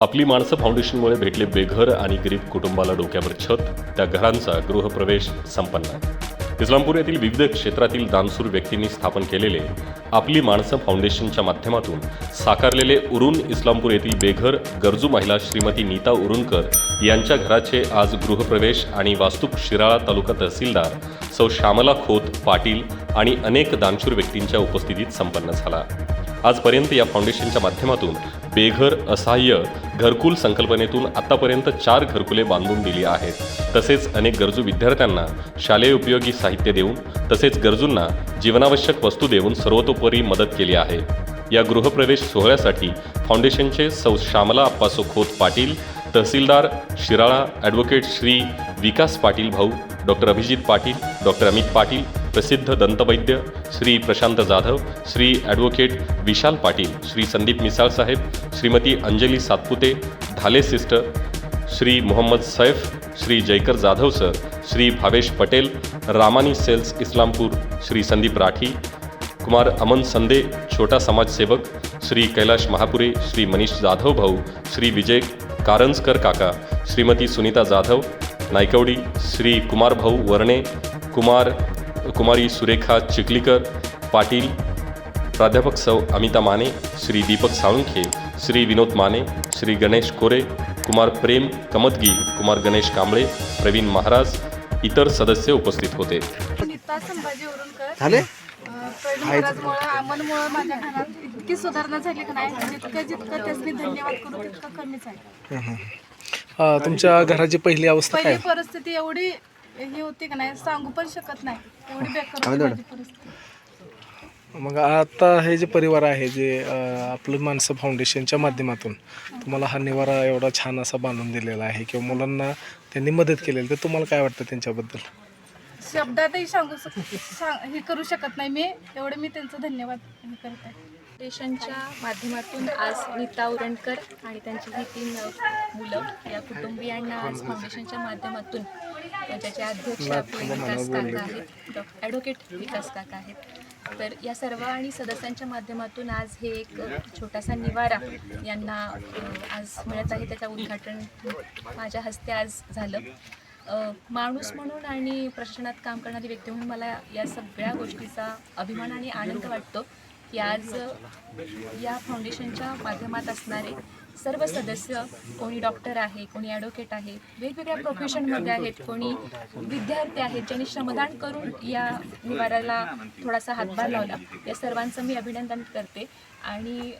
आपली माणसं फाउंडेशनमुळे भेटले बेघर आणि गरीब कुटुंबाला डोक्यावर छत त्या घरांचा गृहप्रवेश संपन्न. इस्लामपूर येथील विविध क्षेत्रातील दानसूर व्यक्तींनी स्थापन केलेले आपली माणसं फाउंडेशनच्या माध्यमातून साकारलेले उरुण इस्लामपूर येथील बेघर गरजू महिला श्रीमती नीता उरुणकर यांच्या घराचे आज गृहप्रवेश आणि वास्तूक शिराळा तालुका तहसीलदार सौ श्यामला खोत पाटील आणि अनेक दानशूर व्यक्तींच्या उपस्थितीत संपन्न झाला. आजपर्यंत या फाउंडेशनच्या माध्यमातून बेघर असहाय्य घरकुल संकल्पनेतून आतापर्यंत चार घरकुले बांधून दिली आहेत. तसेच अनेक गरजू विद्यार्थ्यांना शालेय उपयोगी साहित्य देऊन तसेच गरजूंना जीवनावश्यक वस्तू देऊन सर्वतोपरी मदत केली आहे. या गृहप्रवेश सोहळ्यासाठी फाउंडेशनचे सौ श्यामला अप्पासो खोत पाटील तहसीलदार शिराळा ॲडव्होकेट श्री विकास पाटील भाऊ डॉक्टर अभिजित पाटील डॉक्टर अमित पाटील प्रसिद्ध दंतवैद्य श्री प्रशांत जाधव श्री ॲडव्होकेट विशाल पाटील श्री संदीप मिसाळसाहेब Shrimati Anjali Satpute धाले sister Shri Mohammed Saif Shri Jaykar Jadhav sir Shri Bhavesh Patel Ramani sales Islampur Shri Sandeep Rathi Kumar Aman संदे छोटा समाजसेवक श्री कैलाश महापुरे श्री मनीष जाधव भाऊ श्री विजय कारंजकर काका श्रीमती सुनीता जाधव नायकवडी श्री कुमार भाऊ वर्णे कुमार कुमारी सुरेखा चिखलीकर पाटील प्राध्यापक सौ अमिता माने श्री दीपक साळुंखे श्री विनोद माने श्री गणेश कोरे कुमार प्रेम कमतगी कुमार गणेश कांबळे प्रवीण महाराज इतर सदस्य उपस्थित होते. झाले? अं, प्रवीण महाराजमुळं अमनमुळं माझ्या घरात इतकी सुधारणा झाली की नाही जितकं जितकं त्यासनी धन्यवाद करू तितकं कमीच आहे. अ, तुमच्या घराची पहिली अवस्था काय? पहिली परिस्थिती एवढी ही होती की नाही सांगू पण शकत नाही. एवढी बेकार होती माझी परिस्थिती. मग आता हे जे परिवार आहे जे अ, आपलं माणसं फाउंडेशनच्या माध्यमातून तुम्हाला हा निवारा एवढा छान असा बांधून दिलेला आहे किंवा मुलांना त्यांनी मदत केलेली तर तुम्हाला काय वाटतं त्यांच्याबद्दल? शब्दातही सांगू शक सांग हे करू शकत नाही मी. एवढे मी त्यांचं धन्यवाद हे करते फाउंडेशनच्या माध्यमातून आज नीता उरणकर आणि त्यांची ही तीन अ, मुलं या कुटुंबियांना आज फाउंडेशनच्या माध्यमातून ज्याचे अध्यक्ष आपले विकास काका आहेत डॉ ॲडव्होकेट विकास काका आहेत. तर या सर्व आणि सदस्यांच्या माध्यमातून आज हे एक छोटासा निवारा यांना आज मिळत आहे. त्याचं उद्घाटन माझ्या हस्ते आज झालं. माणूस म्हणून आणि प्रशासनात काम करणारी व्यक्ती म्हणून मला या सगळ्या गोष्टीचा अभिमान आणि आनंद वाटतो. की आज या फाउंडेशनच्या माध्यमात असणारे सर्व सदस्य कोणी डॉक्टर आहे कोणी ॲडव्होकेट आहे वेगवेगळ्या प्रोफेशनमध्ये आहेत कोणी विद्यार्थी आहेत ज्यांनी श्रमदान करून या निवाराला थोडासा हातभार लावला. या सर्वांचं मी अभिनंदन करते. आणि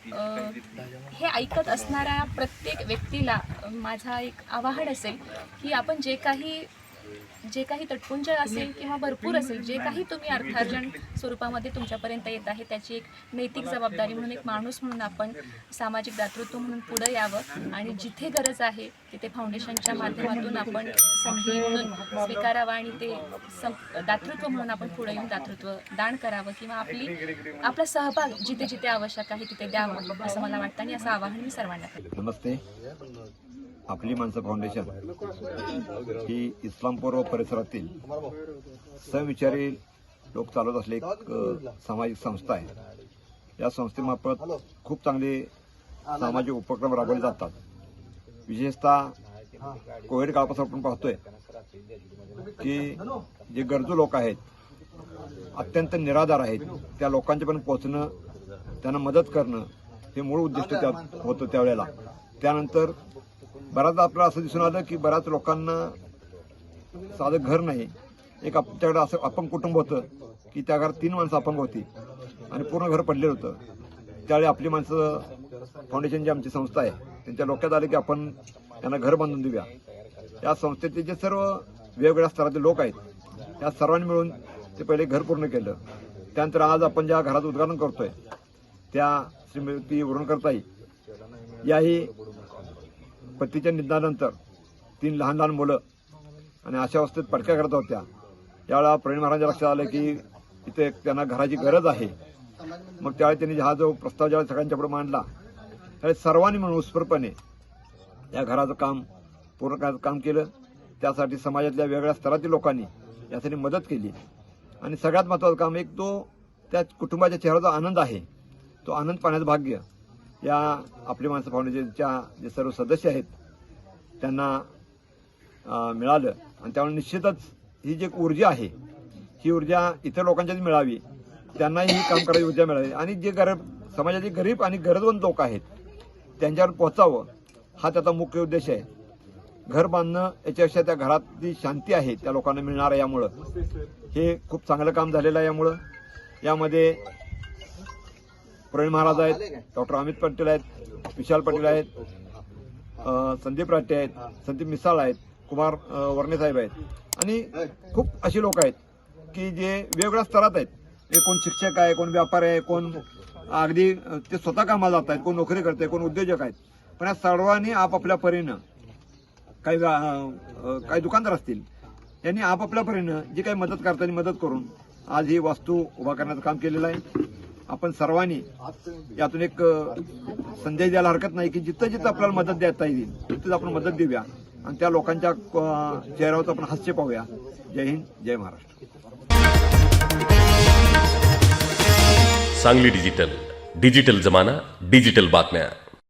हे ऐकत असणाऱ्या प्रत्येक व्यक्तीला माझा एक आवाहन असेल की आपण जे काही जे काही तटपुंज असेल किंवा भरपूर असेल जे काही तुम्ही अर्थार्जन स्वरूपामध्ये तुमच्यापर्यंत येत आहे त्याची एक नैतिक जबाबदारी म्हणून एक माणूस म्हणून आपण सामाजिक दातृत्व म्हणून पुढं यावं आणि जिथे गरज आहे तिथे फाउंडेशनच्या माध्यमातून आपण संधी म्हणून स्वीकारावं आणि ते दातृत्व म्हणून आपण पुढे येऊन दातृत्व दान करावं किंवा आपली आपला सहभाग जिथे जिथे आवश्यक आहे तिथे द्यावं असं मला वाटतं आणि असं आवाहन मी सर्वांना करते. नमस्ते. आपली माणसं फाउंडेशन ही इस्लामपूर व परिसरातील समविचारी लोक चालवत असले एक सामाजिक संस्था आहे. या संस्थेमार्फत खूप चांगले सामाजिक उपक्रम राबवले जातात. विशेषतः कोविड काळापासून आपण पाहतोय की जे गरजू लोक आहेत अत्यंत निराधार आहेत त्या लोकांच्यापर्यंत पोहोचणं त्यांना मदत करणं हे मूळ उद्दिष्ट त्यात होतं त्यावेळेला. त्यानंतर बऱ्याचदा आपल्याला असं दिसून आलं की बऱ्याच लोकांना साधं घर नाही. एक आपल्याकडं असं अपंग कुटुंब होतं की त्या घरात तीन माणसं अपंग होती आणि पूर्ण घर पडलेलं होतं. त्यावेळी आपली माणसं फाउंडेशन जी आमची संस्था आहे त्यांच्या डोक्यात आलं की आपण त्यांना घर बांधून देऊया. या संस्थेचे जे सर्व वेगवेगळ्या स्तरातले लोक आहेत या सर्वांनी मिळून ते पहिले घर पूर्ण केलं. त्यानंतर आज आपण ज्या घराचं उद्घाटन करतोय त्या श्रीमती वरुणकरताई. याही पतीच्या निधनानंतर तीन लहान लहान मुलं आणि अशा अवस्थेत पडक्या करत होत्या. त्यावेळा प्रवीण महाराजांच्या लक्षात आलं की इथे त्यांना घराची गरज आहे. मग त्यावेळी त्यांनी हा जो प्रस्ताव ज्यावेळी सगळ्यांच्या पुढे मांडला त्यावेळी सर्वांनी म्हणून उत्स्फूर्तपणे या घराचं काम पूर्ण करायचं काम केलं. त्यासाठी समाजातल्या वेगळ्या स्तरातील लोकांनी यासाठी मदत केली. आणि सगळ्यात महत्त्वाचं काम एक तो त्या कुटुंबाच्या चेहऱ्याचा आनंद आहे. तो आनंद पाहण्याचं भाग्य या आपली माणसं फाउंडेशनच्या जे सर्व सदस्य आहेत त्यांना मिळालं. आणि त्यामुळे निश्चितच ही जी एक ऊर्जा आहे ही ऊर्जा इतर लोकांच्याच मिळावी त्यांनाही ही काम करायची ऊर्जा मिळावी. आणि जे गरीब समाजाचे गरीब आणि गरजवंत लोक आहेत त्यांच्यावर पोहोचावं हा त्याचा मुख्य उद्देश आहे. घर बांधणं याच्यापेक्षा त्या घरातली शांती आहे त्या लोकांना मिळणार आहे यामुळं. हे खूप चांगलं काम झालेलं आहे यामुळं. यामध्ये प्रवीण महाराज आहेत डॉक्टर अमित पटेल आहेत विशाल पटेल आहेत संदीप राठे आहेत संदीप मिसाळ आहेत कुमार अ, वर्णे साहेब आहेत. आणि खूप अशी लोक आहेत की जे वेगवेगळ्या स्तरात आहेत. कोण शिक्षक आहे कोण व्यापारी आहे कोण अगदी ते स्वतः कामाला जात आहेत कोण नोकरी करत आहे कोण उद्योजक आहेत. पण या सर्वांनी आपापल्या परीनं काही काही दुकानदार असतील यांनी आपापल्या परीनं जी काही मदत करताना मदत करून आज ही वास्तू उभा करण्याचं काम केलेलं आहे. आपण सर्वांनी यातून एक संदेश द्यायला हरकत नाही की जिथं जिथं आपल्याला मदत देता येईल तिथंच आपण मदत देऊया. आणि त्या लोकांच्या चेहऱ्यावरचं चेहऱ्यावर आपण हास्य पाहूया. जय हिंद जय महाराष्ट्र. सांगली डिजिटल. डिजिटल जमाना डिजिटल बातम्या.